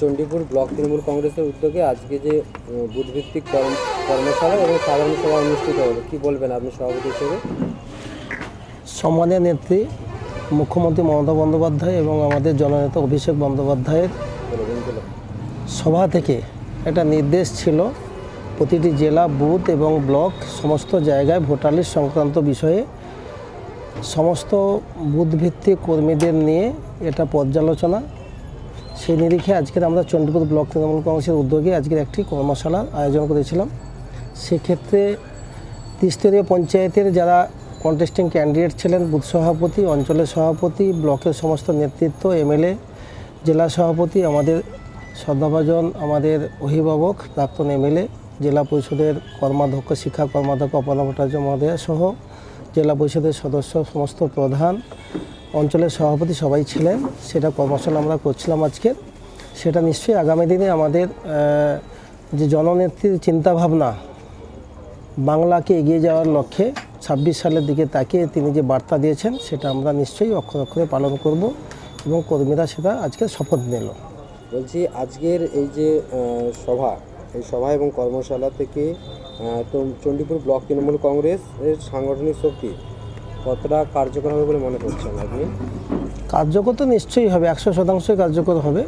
Chandipur block Trinamool কংগ্রেসের উদ্যোগে আজকে যে বুধভিত্তিক কর্মশালা এবং সাধারণ সভা অনুষ্ঠিত হলো কি বলবেন আপনি সভাপতি হিসেবে? সম্মানীয় নেত্রী মুখ্যমন্ত্রী মমতা বন্দ্যোপাধ্যায় এবং আমাদের জননেতা অভিষেক বন্দ্যোপাধ্যায়ের সভা থেকে একটা নির্দেশ ছিল, প্রতিটি জেলা, বুথ এবং ব্লক সমস্ত জায়গায় ভোটার লিস্ট সংক্রান্ত বিষয়ে সমস্ত বুথভিত্তিক কর্মীদের নিয়ে এটা পর্যালোচনা সেই নিরিখে আজকের আমরা চণ্ডীপুর ব্লক তৃণমূল কংগ্রেসের উদ্যোগে আজকের একটি কর্মশালার আয়োজন করেছিলাম। সেক্ষেত্রে ত্রিস্তরীয় পঞ্চায়েতের যারা কন্টেস্টিং ক্যান্ডিডেট ছিলেন, বুথ সভাপতি, অঞ্চলের সভাপতি, ব্লকের সমস্ত নেতৃত্ব, এমএলএ, জেলা সভাপতি, আমাদের শ্রদ্ধাভাজন আমাদের অভিভাবক, প্রাক্তন এমএলএ, জেলা পরিষদের কর্মাধ্যক্ষ, শিক্ষা কর্মাধ্যক্ষ অপর্ণা ভট্টাচার্য মহোদয় সহ জেলা পরিষদের সদস্য, সমস্ত প্রধান অঞ্চলের সভাপতি সবাই ছিলেন, সেটা কর্মশালা আমরা করছিলাম আজকে। সেটা নিশ্চয়ই আগামী দিনে আমাদের যে জননেত্রীর চিন্তাভাবনা বাংলাকে এগিয়ে যাওয়ার লক্ষ্যে ছাব্বিশ সালের দিকে তাকিয়ে তিনি যে বার্তা দিয়েছেন, সেটা আমরা নিশ্চয়ই অক্ষর অক্ষরে পালন করব এবং কর্মীরা সেটা আজকে শপথ নিল। বলছি, আজকের এই যে সভা, এই সভা এবং কর্মশালা থেকে চণ্ডীপুর ব্লক তৃণমূল কংগ্রেস এর সাংগঠনিক শক্তি কতটা কার্যকর হবে বলে মনে করছেন আপনি? কার্যকর তো নিশ্চয়ই হবে একশো শতাংশই কার্যকর হবে।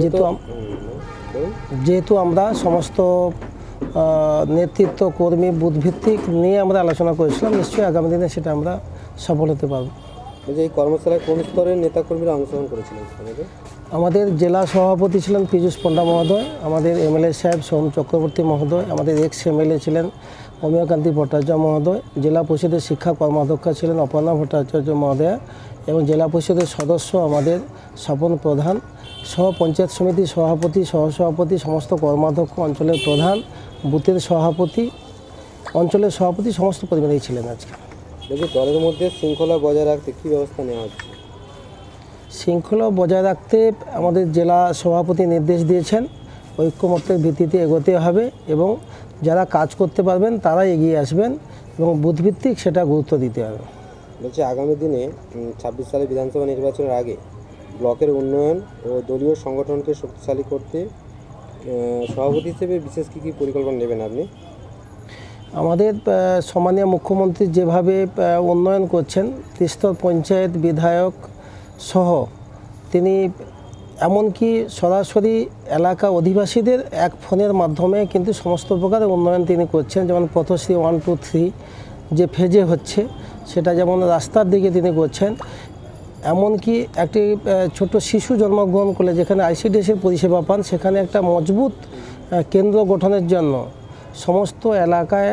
যেহেতু। যেহেতু আমরা সমস্ত নেতৃত্ব কর্মী বুথভিত্তিক নিয়ে আমরা আলোচনা করেছিলাম নিশ্চয়ই আগামী দিনে সেটা আমরা সফল হতে পারব। বলছি এই কর্মশালায় কোন স্তরের নেতাকর্মীরা অংশগ্রহণ করেছিলেন আমাদের জেলা সভাপতি ছিলেন পীযূষ পণ্ডা মহোদয় আমাদের এমএলএ সাহেব সোম চক্রবর্তী মহোদয় আমাদের এক্স এমএলএ ছিলেন অমিয়কান্তি ভট্টাচার্য মহোদয় জেলা পরিষদের শিক্ষা কর্মাধ্যক্ষ ছিলেন অপর্ণা ভট্টাচার্য মহোদয়া এবং জেলা পরিষদের সদস্য আমাদের স্বপন প্রধান সহ পঞ্চায়েত সমিতির সভাপতি সহসভাপতি সমস্ত কর্মাধ্যক্ষ অঞ্চলের প্রধান বুথের সভাপতি অঞ্চলের সভাপতি সমস্ত কর্মীরাই ছিলেন আজকে। বলছি দলের মধ্যে শৃঙ্খলা বজায় রাখতে কী ব্যবস্থা নেওয়া হচ্ছে? শৃঙ্খলা বজায় রাখতে আমাদের জেলা সভাপতি নির্দেশ দিয়েছেন। ঐক্যমত্যের ভিত্তিতে এগোতে হবে এবং যারা কাজ করতে পারবেন তারা এগিয়ে আসবেন এবং বুথভিত্তিক সেটা গুরুত্ব দিতে হবে। বলছি আগামী দিনে ছাব্বিশ সালে বিধানসভা নির্বাচনের আগে ব্লকের উন্নয়ন ও দলীয় সংগঠনকে শক্তিশালী করতে সভাপতি হিসেবে বিশেষ কী কী পরিকল্পনা নেবেন আপনি? আমাদের আহ, সম্মানীয় মুখ্যমন্ত্রী যেভাবে উন্নয়ন করছেন তিস্তর পঞ্চায়েত বিধায়ক সহ তিনি এমনকি সরাসরি এলাকা অধিবাসীদের এক ফোনের মাধ্যমে কিন্তু সমস্ত প্রকার উন্নয়ন তিনি করছেন। যেমন পথশ্রী ওয়ান টু থ্রি যে ফেজে হচ্ছে, সেটা যেমন রাস্তার দিকে তিনি করছেন, এমনকি একটি ছোট শিশু জন্মগ্রহণ করলে, যেখানে আইসিডিএসের পরিষেবা পান, সেখানে একটা মজবুত কেন্দ্র গঠনের জন্য সমস্ত এলাকায়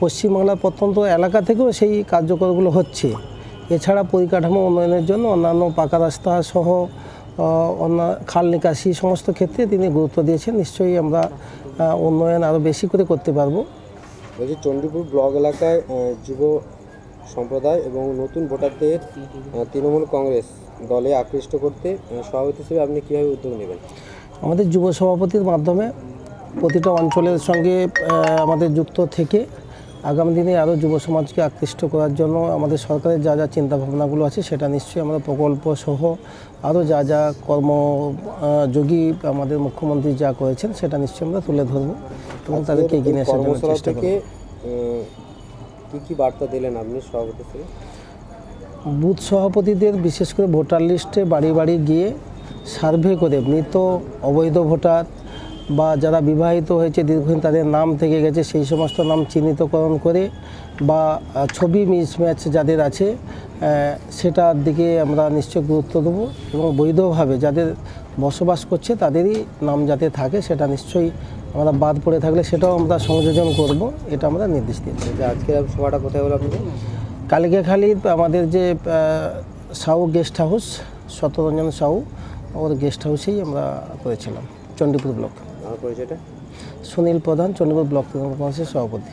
পশ্চিমবাংলার প্রত্যন্ত এলাকা থেকেও সেই কার্যকরগুলো হচ্ছে। এছাড়া পরিকাঠামো উন্নয়নের জন্য অন্যান্য পাকা রাস্তা সহ অন্য খাল নিকাশি সমস্ত ক্ষেত্রে তিনি গুরুত্ব দিয়েছেন। নিশ্চয়ই আমরা উন্নয়ন আরও বেশি করে করতে পারব। বলছি চণ্ডীপুর ব্লক এলাকায় যুব সম্প্রদায় এবং নতুন ভোটারদের তৃণমূল কংগ্রেস দলে আকৃষ্ট করতে সভাপতি হিসেবে আপনি কীভাবে উদ্যোগ নেবেন? আমাদের যুব সভাপতির মাধ্যমে প্রতিটা অঞ্চলের সঙ্গে আমাদের যুক্ত থেকে আগামী দিনে আরও যুব সমাজকে আকৃষ্ট করার জন্য আমাদের সরকারের যা যা চিন্তাভাবনাগুলো আছে সেটা নিশ্চয়ই আমরা প্রকল্প সহ আরও যা যা কর্মযোগী আমাদের মুখ্যমন্ত্রী যা করেছেন সেটা নিশ্চয়ই আমরা তুলে ধরবো এবং তাদেরকে এগিয়ে নিয়ে আসার জন্য চেষ্টা করব। কী কী বার্তা দিলেন আপনি সভাপতি বুথ সভাপতিদের বিশেষ করে ভোটার লিস্টে বাড়ি বাড়ি গিয়ে সার্ভে করে মৃত অবৈধ ভোটার বা যারা বিবাহিত হয়েছে দীর্ঘদিন তাদের নাম থেকে গেছে সেই সমস্ত নাম চিহ্নিতকরণ করে বা ছবি মিসম্যাচ যাদের আছে সেটার দিকে আমরা নিশ্চয় গুরুত্ব দেবো এবং বৈধভাবে যাদের বসবাস করছে তাদেরই নাম যাতে থাকে সেটা নিশ্চয়ই আমরা বাদ পড়ে থাকলে সেটাও আমরা সংযোজন করব এটা আমরা নির্দেশ দিয়েছি। যে আজকের সভাটা কোথায় হলো আপনাদের? কালিকাখালী আমাদের যে সাউ গেস্ট হাউস শতরঞ্জন সাউ ওর গেস্ট হাউসেই আমরা করেছিলাম চণ্ডীপুর ব্লক। আমার পরিচয়টা? সুনীল প্রধান চণ্ডীপুর ব্লক তৃণমূল কংগ্রেসের সভাপতি।